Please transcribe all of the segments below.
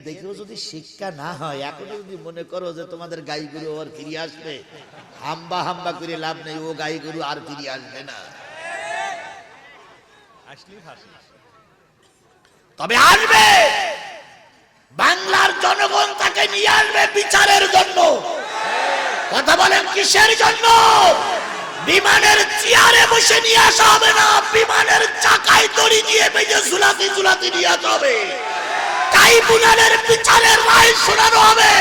দেখেও যদি শিক্ষা না হয় এখনও যদি মনে করো যে তোমাদের গাই গরু আবার ফিরে আসবে হাম্বা হাম্বা করে লাভ নেই ও গাই গরু আর ফিরে আসবে না। তবে আসবে! বাংলার জনগণ তাকে নিয়ে আসবে বিচারের জন্য। কথা বলেন কিসের জন্য? বিমানের চেয়ারে বসে নিয়ে আসা হবে না বিমানের চাকায় দড়ি দিয়ে বেজে ঝুলাতে ঝুলাতে নিয়ে আসা হবে। ট্রাইব্যুনালের বিচারের রায় শোনানো হবে।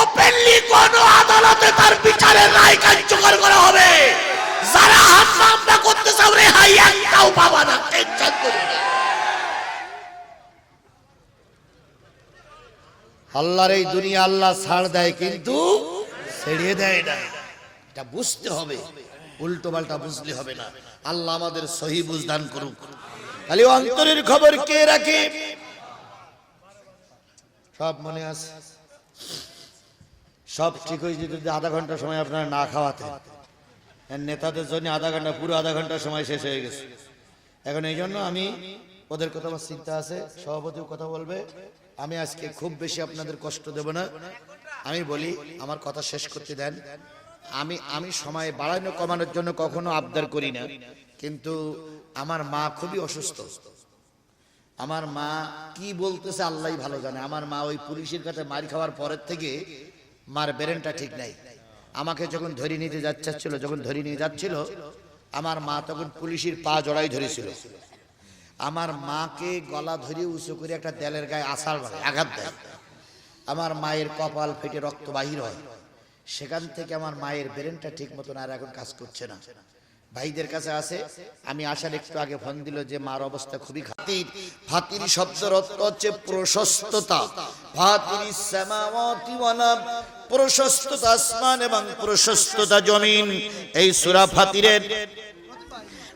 ওপেনলি কোন আদালতে তার বিচারের রায় কার্যকর করা হবে। যারা হাত মামলা করতে চাও রেহাই একটাও পাবা না। টেনশন করি আল্লাহর এই দুনিয়া আল্লাহ ছাড় দেয় কিন্তু ছেড়ে দেয় না। এটা বুঝতে হবে। উল্টো পাল্টা বুঝলে হবে না। আল্লাহ আমাদের সহি বুঝদান করুক। খালি অন্তরের খবর কে রাখে? সব মনে আছে? সব ঠিক হয়ে যেত যদি আধা ঘণ্টা সময় আপনারা না খাওয়াতেন। আর নেতাদের জন্য আধা ঘণ্টা, পুরো আধা ঘণ্টা সময় শেষ হয়ে গেছে। এখন এই জন্য আমি, ওদের কথা আমার চিন্তা আছে, সভাপতিও কথা বলবে। আমি আজকে খুব বেশি আপনাদের কষ্ট দেব না। আমি বলি, আমার কথা শেষ করতে দেন। আমি আমি সময় বাড়ানো, কমানোর জন্য কখনো আবদার করি না। কিন্তু আমার মা খুবই অসুস্থ। আমার মা কি বলতেছে আল্লাহ ভালো জানে। আমার মা ওই পুলিশের কাছে মার খাওয়ার পরের থেকে মার ব্রেনটা ঠিক নাই। আমাকে যখন ধরে নিতে যাচ্ছিল, যখন ধরে নিয়ে যাচ্ছিল, আমার মা তখন পুলিশের পা জড়াই ধরেছিল। আমার মাকে গলা ধরে উঁচু করে একটা দেলের গায়ে আষাঢ় মারে, আঘাত দেয়। আমার মায়ের কপাল ফেটে রক্ত বাহির হয়। সেখান থেকে আমার মায়ের ব্রেনটা ঠিক মতন আর এখন কাজ করছে না। ভাইদের কাছে আছে? আমি আসার একটু আগে ফোন দিল যে, মার অবস্থা খুবই খাতির। ফাতির শব্দের অর্থ হচ্ছে প্রশস্ততা। ফাতির সামাওয়াতি ওয়াল আরদ। প্রশস্ততা আসমান এবং প্রশস্ততা জমিন। এই সূরা ফাতিরের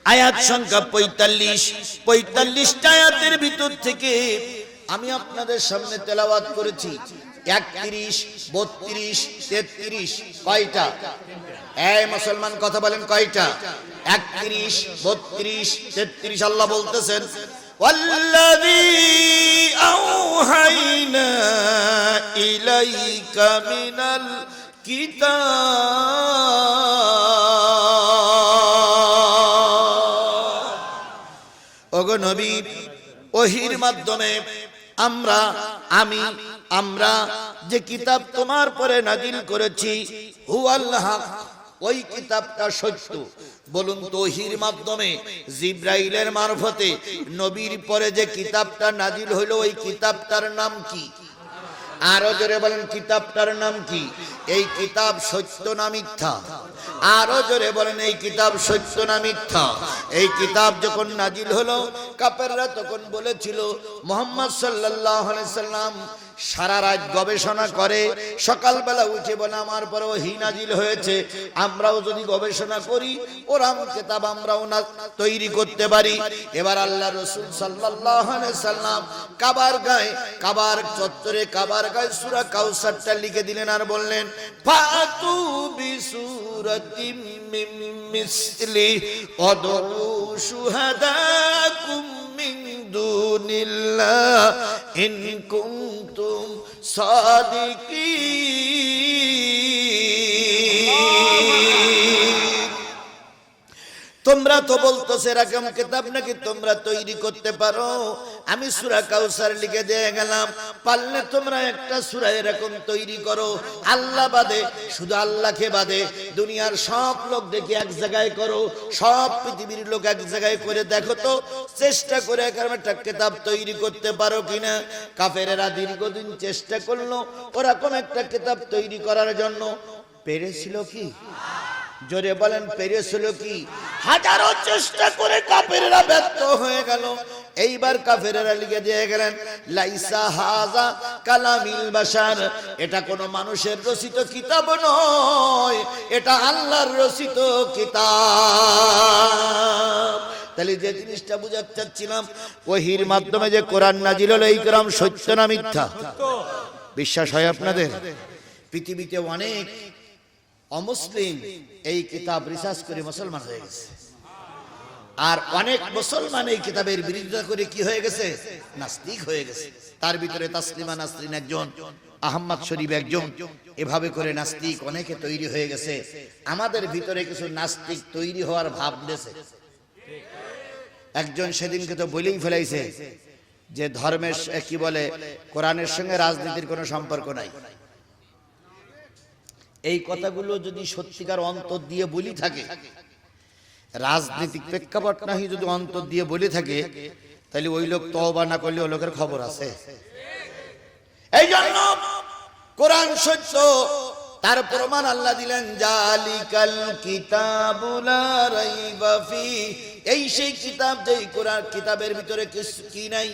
আয়াত সংখ্যা পঁয়তাল্লিশ। পঁয়তাল্লিশটা আয়াতের ভিতর থেকে আমি আপনাদের সামনে তেলাওয়াত করেছি। একত্রিশ, বত্রিশ, তেত্রিশ, কয়টা? এই মুসলমান কথা বলেন কয়টা একত্রিশ বত্রিশ তেত্রিশ আল্লাহ বলতেছেন والذي أوحينا إليك من الكتاب ওগো নবী ওহির মাধ্যমে আমরা আমি আমরা যে কিতাব তোমার পরে নাজিল করেছি হু আল্লাহ ওই কিতাবটা সত্য। বলুন তহির মাধ্যমে জিব্রাইলের মারফতে নবীর পরে যে কিতাবটা নাজিল হইল, ওই কিতাবটার নাম কি? আরও জোরে বলেন, কিতাবটার নাম কি? এই কিতাব সত্য না মিথ্যা? আরও জোরে বলেন, এই কিতাব সত্য না মিথ্যা? এই কিতাব যখন নাজিল হলো, কাপেররা তখন বলেছিল, মোহাম্মদ আলাইহি সাল্লাম সারা রাত গবেষণা করে, সকালবেলা উঠে বলে, আমার পরে ওহি নাজিল হয়েছে। আমরাও যদি গবেষণা করি ওরাম কিতাব আমরাও না তৈরি করতে পারি। এবার আল্লাহ রসুল সাল্লাম কাবার গায়ে, কাবার চত্বরে, কাবার গায়ে সূরা কাউসারটা লিখে দিলেন আর বললেন, ফাতু বিসুরাতিম মিন মিসলি অদরু শুহাদাকুম মিন দুনিল্লাহ ইন কুনতুম তোমরা তো বলতো এরকম কিতাব নাকি তোমরা তৈরি করতে পারো? আমি সুরা কাউসার লিখে দিয়ে গেলাম, পারলে তোমরা একটা সুরা এরকম তৈরি করো। আল্লাহ বাদে, শুধু আল্লাহকে বাদে, দুনিয়ার সব লোক দেখে এক জায়গায় করো, সব পৃথিবীর লোক এক জায়গায় করে দেখো তো, চেষ্টা করে এরকম একটা কিতাব তৈরি করতে পারো কিনা? কাফেরেরা দীর্ঘদিন চেষ্টা করল, ওরকম একটা কিতাব তৈরি করার জন্য। পেরেছিল কি? জোরে বলেন পেরেছিল কি হাজারো চেষ্টা করে কাফেরেরা ব্যর্থ হয়ে গেল। এইবার কাফেরেরা লিখে দিয়ে গেলেন লাইসা হাজা কালামিল বাশার এটা কোনো মানুষের রচিত কিতাব নয় এটা আল্লাহর রচিত কিতাব। তাহলে যে জিনিসটা বুঝাতে চাচ্ছিলাম ওহির মাধ্যমে যে কোরআন নাজিল হলো এই কোরআন সত্য না মিথ্যা? বিশ্বাস হয় আপনাদের? পৃথিবীতে অনেক অমুসলিম এই কিতাব রিসার্চ করে মুসলমান হয়ে গেছে। আর অনেক মুসলমান এই কিতাবের বিরোধিতা করে কি হয়ে গেছে? নাস্তিক হয়ে গেছে। তার ভিতরে তাসলিমা নাসরিন একজন, আহম্মদ শরীফ একজন, এভাবে করে নাস্তিক অনেকে তৈরি হয়ে গেছে। আমাদের ভিতরে কিছু নাস্তিক তৈরি হওয়ার ভাব দিয়েছে। একজন সেদিনকে তো বলেই ফেলাইছে যে ধর্মের কি বলে, কোরআনের সঙ্গে রাজনীতির কোনো সম্পর্ক নাই। এই কথাগুলো যদি সত্যিকার অন্তর দিয়ে বলি থাকে রাজনৈতিক প্রেক্ষাপট নাহি যদি অন্তর দিয়ে বলে থাকে, তাহলে ওই লোক তওবা না করলে ওই লোকের খবর আছে। এই জন্য কোরআন সত্য, তার প্রমাণ আল্লাহ দিলেন, জালিকাল কিতাবুলা রাইবা এই সেই কিতাব যেই কোরআন কিতাবের ভিতরে কিছু কি নাই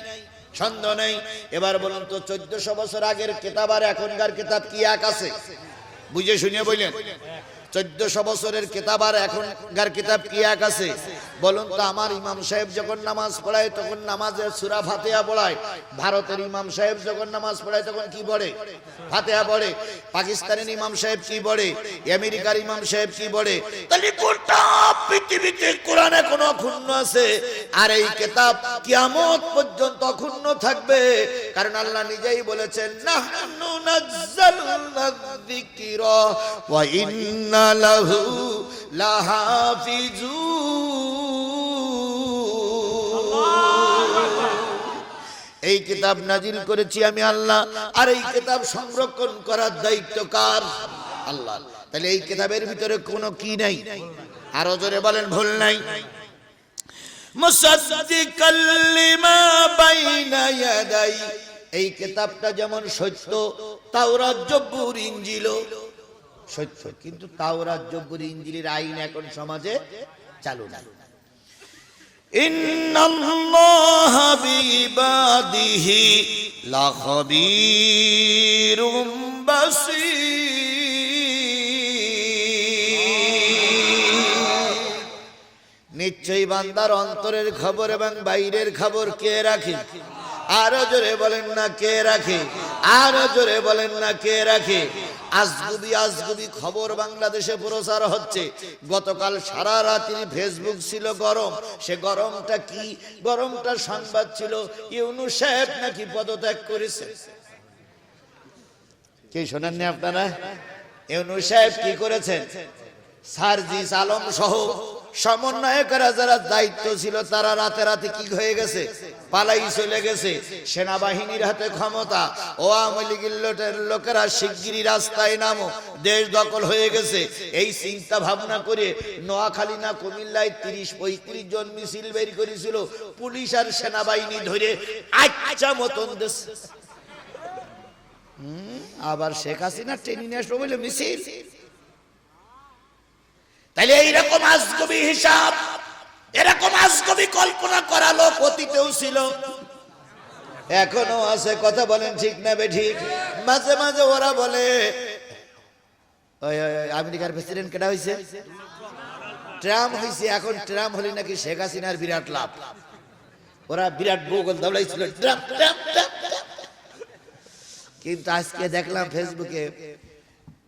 সন্দেহ নেই। এবার বলুন তো, চোদ্দশো বছর আগের কিতাব আর এখনকার কিতাব কি এক আছে? বুঝে শুনিয়ে বললেন চোদ্দশো বছরের কিতাব আর এখনকার কিতাব কি এক আছে? বলুন তো আমার ইমাম সাহেব যখন নামাজ পড়ায়, তখন নামাজের সুরা ফাতেহা পড়ায়। ভারতের ইমাম সাহেব যখন নামাজ পড়ায়, তখন কি পড়ে? ফাতেহা পড়ে। পাকিস্তানের ইমাম সাহেব কি পড়ে? আমেরিকার ইমাম সাহেব কি পড়ে? তাহলে গোটা পৃথিবীতে কোরআন এখনও অক্ষুণ্ণ আছে? আর এই কিতাব কিয়ামত পর্যন্ত অক্ষুণ্ণ থাকবে। কারণ আল্লাহ নিজেই বলেছেন, নাহনু নাজ্জালনা যিকরা ওয়া ইন্না লাহু লাহাফিজুন। এই কিতাব নাজিল করেছি আমি আল্লাহ। আর এই কিতাব সংরক্ষণ করার দায়িত্ব কার? আল্লাহ তাহলে এই কিতাবের ভিতরে কোনো কি নাই? আরও জোরে বলেন, ভুল নাই। এই কিতাবটা যেমন সত্য, তাওরাত জব্বুর ইনজিল। সত্য, কিন্তু তাওরাত জব্বুর ইনজিলের আইন এখন সমাজে চালু নাই। إن الله بعباده لخبير بصير নিশ্চয়ই বান্দার অন্তরের খবর এবং বাইরের খবর কে রাখে আরো জোরে বলেন না কে রাখে আরো জোরে বলেন না কে রাখে আজগুবি আজগুবি খবর বাংলাদেশে প্রচার হচ্ছে। গতকাল সারা রাত্রি ফেসবুক ছিল গরম। সে গরমটা কি? গরমটা সংবাদ ছিল ইউনু সাহেব নাকি পদত্যাগ করেছে। কে শোনেননি আপনারা? ইউনু সাহেব কি করেছেন? সার্জিস আলম সহ সমন্বয়করা যারা দায়িত্ব ছিল, তারা রাতে রাতে কি হয়ে গেছে? পালাই চলে গেছে। সেনাবাহিনীর হাতে ক্ষমতা। ও আওয়ামী লোকেরা শিগগিরই রাস্তায় নামো। দেশ দখল হয়ে গেছে। এই চিন্তা ভাবনা করে নোয়াখালী না কুমিল্লায় তিরিশ পঁয়ত্রিশ জন মিছিল বের করেছিল পুলিশ আর সেনাবাহিনী ধরে। আচ্ছা মতন দেশ। আবার শেখ হাসিনা ট্রেনিং আসব বলে মিছিল। তাইলে এইরকম আজগবি হিসাব, এরকম আজগবি কল্পনা করা লোক অতীতেও ছিল। এখনও আছে, কথা বলেন ঠিক না বে ঠিক? মাঝে মাঝে ওরা বলে আমেরিকার প্রেসিডেন্ট কেটা হয়েছে ট্রাম্প হয়েছে এখন ট্রাম্প হলে নাকি শেখ হাসিনার বিরাট লাভ। ওরা বিরাট বগল দৌড়াইছিল ট্রাম্প। কিন্তু আজকে দেখলাম ফেসবুকে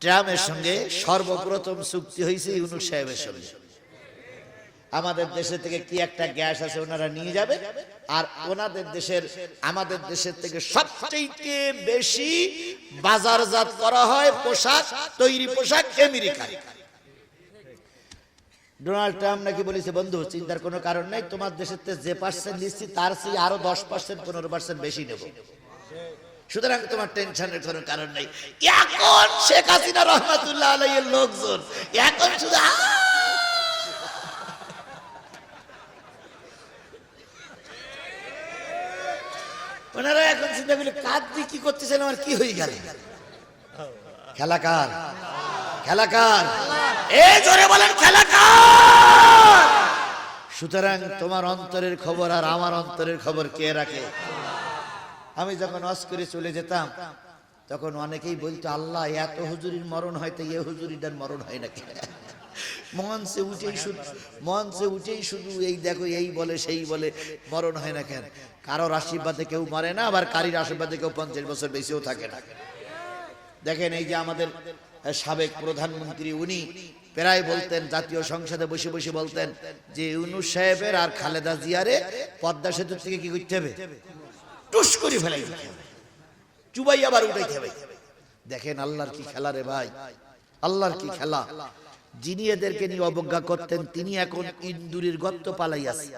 ট্রাম্পের সঙ্গে সর্বপ্রথম চুক্তি হয়েছে ইউনুস সাহেবের সঙ্গে। আমাদের দেশে থেকে কি একটা গ্যাস আছে ওনারা নিয়ে যাবে? আর ওনাদের দেশের, আমাদের দেশের থেকে সবচেয়ে বেশি বাজারজাত করা হয় পোশাক, তৈরি পোশাক আমেরিকায়। ডোনাল্ড ট্রাম্প নাকি বলেছে, বন্ধু, চিন্তার কোনো কারণ নাই, তোমার দেশের যে পার্সেন্ট নিচ্ছি, তার চেয়ে আরও দশ পার্সেন্ট পনেরো পার্সেন্ট বেশি নেব। সুতরাং তোমার টেনশনের কোনো কারণ নেই। এখন শেখ হাসিনা রহমাতুল্লাহ আলাইয়ের লোকজন, এখন শুধু ওনারা এখন চিন্তা করলে কাজ দিয়ে কি করতেছেন? আমার কি হয়ে গেল? খেলাকার খেলাকার জোরে বলেন খেলাকার সুতরাং তোমার অন্তরের খবর আর আমার অন্তরের খবর কে রাখে? আমি যখন অস করে চলে যেতাম, তখন অনেকেই বলতো, আল্লাহ, এত হুজুরির মরণ হয়, তো এ হুজুরিটার মরণ হয় নাকি? মঞ্চে উঠেই শুধু মঞ্চে উঠেই শুধু, এই দেখো, এই বলে, সেই বলে, মরণ হয় না কেন? কারোর আশীর্বাদে কেউ মরে না, আবার কারির আশীর্বাদে কেউ পঞ্চাশ বছর বেশিও থাকে না। দেখেন, এই যে আমাদের সাবেক প্রধানমন্ত্রী, উনি প্রায় বলতেন, জাতীয় সংসদে বসে বসে বলতেন যে, ইউনুস সাহেবের আর খালেদা জিয়ারে পদ্মা সেতু থেকে কি করতে হবে? টুস করে ফেলাই। চুবাই আবার উঠাইতে হবে। দেখেন আল্লাহর কি খেলা রে ভাই। আল্লাহর কি খেলা। যিনি এদেরকে নিয়ে অবজ্ঞা করতেন, তিনি এখন ইন্দুরির গর্ত পালাইয়াছে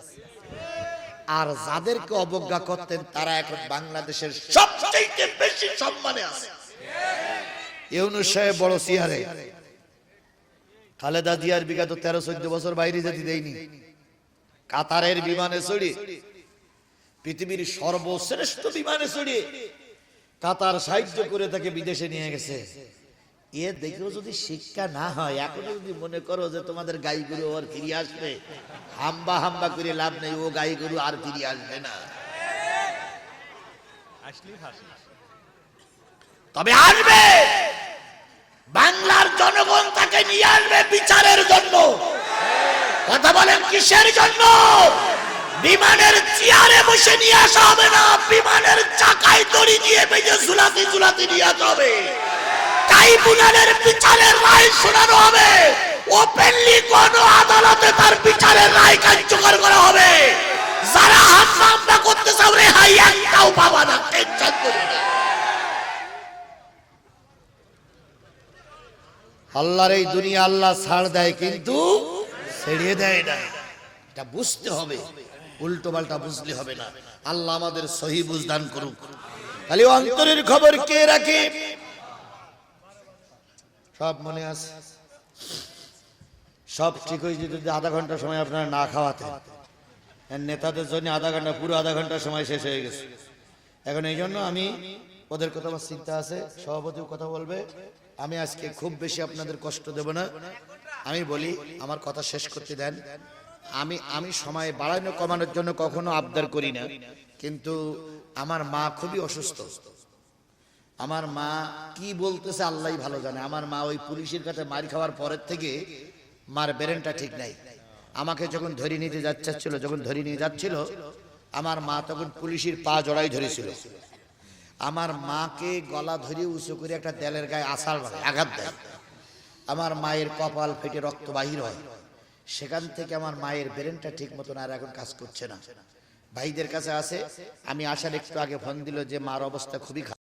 আর যাদেরকে অবজ্ঞা করতেন, তারা এখন বাংলাদেশের সবচেয়ে বেশি সম্মানে আছে। ইউনুস বড় সিয়ারে। খালেদা জিয়ার বিগত তেরো, চোদ্দ বছর বাইরে যেতে দেয়নি। কাতারের বিমানে চড়ে পৃথিবীর সর্বশ্রেষ্ঠ বিমানে চড়ে কাতার সাহায্য করে তাকে বিদেশে নিয়ে গেছে। এ দেখেও যদি শিক্ষা না হয় এখনও যদি মনে করো যে তোমাদের গাইগুলো আর ফিরে আসবে হাম্বা হাম্বা করে লাভ নেই ও গাইগুলো আর ফিরে আসবে না। তবে আসবে! বাংলার জনগণ তাকে নিয়ে আসবে বিচারের জন্য। কথা বলেন কিসের জন্য? বিমানের চেয়ারে বসে নিয়ে আসা হবে না। বিমানের চাকায় দড়ি দিয়ে বেজে ঝুলাতে ঝুলাতে নিয়ে আসা হবে। ট্রাইব্যুনালের বিচারের রায় শোনানো হবে। ওপেনলি কোন আদালতে তার বিচারের রায় কার্যকর করা হবে। যারা হাত মামলা করতে চাও রেহাই একটাও পাবা না। টেনশন করি আল্লাহর এই দুনিয়া আল্লাহ ছাড় দেয় কিন্তু ছেড়ে দেয় না। এটা বুঝতে হবে। উল্টো পাল্টা বুঝলে হবে না। আল্লাহ আমাদের সহি বুঝদান করুক। খালি অন্তরের খবর কে রাখে? সব মনে আছে? সব ঠিক হয়েছে যদি আধা ঘণ্টা সময় আপনারা না খাওয়াতে নেতাদের জন্য আধা ঘণ্টা, পুরো আধা ঘণ্টা সময় শেষ হয়ে গেছে। এখন এই জন্য আমি, ওদের কথা আমার চিন্তা আছে, সভাপতিও কথা বলবে। আমি আজকে খুব বেশি আপনাদের কষ্ট দেব না। আমি বলি, আমার কথা শেষ করতে দেন। আমি আমি সময় বাড়ানো, কমানোর জন্য কখনো আবদার করি না। কিন্তু আমার মা খুবই অসুস্থ। আমার মা কি বলতেছে আল্লাহ ভালো জানে। আমার মা ওই পুলিশের কাছে মার খাওয়ার পরের থেকে মার ব্রেনটা ঠিক নাই। আমাকে যখন ধরে নিতে যাচ্ছিল, যখন ধরে নিয়ে যাচ্ছিল, আমার মা তখন পুলিশের পা জড়াই ধরেছিল। আমার মাকে গলা ধরে উঁচু করে একটা তেলের গায়ে আসাল মারে আঘাত দেয়। আমার মায়ের কপাল ফেটে রক্ত বাহির হয়। সেখান থেকে আমার মায়ের ব্রেনটা ঠিক মতন আর এখন কাজ করছে না। ভাইদের কাছে আছে, আমি আসার একটু আগে ফোন দিল যে, মার অবস্থা খুবই খারাপ।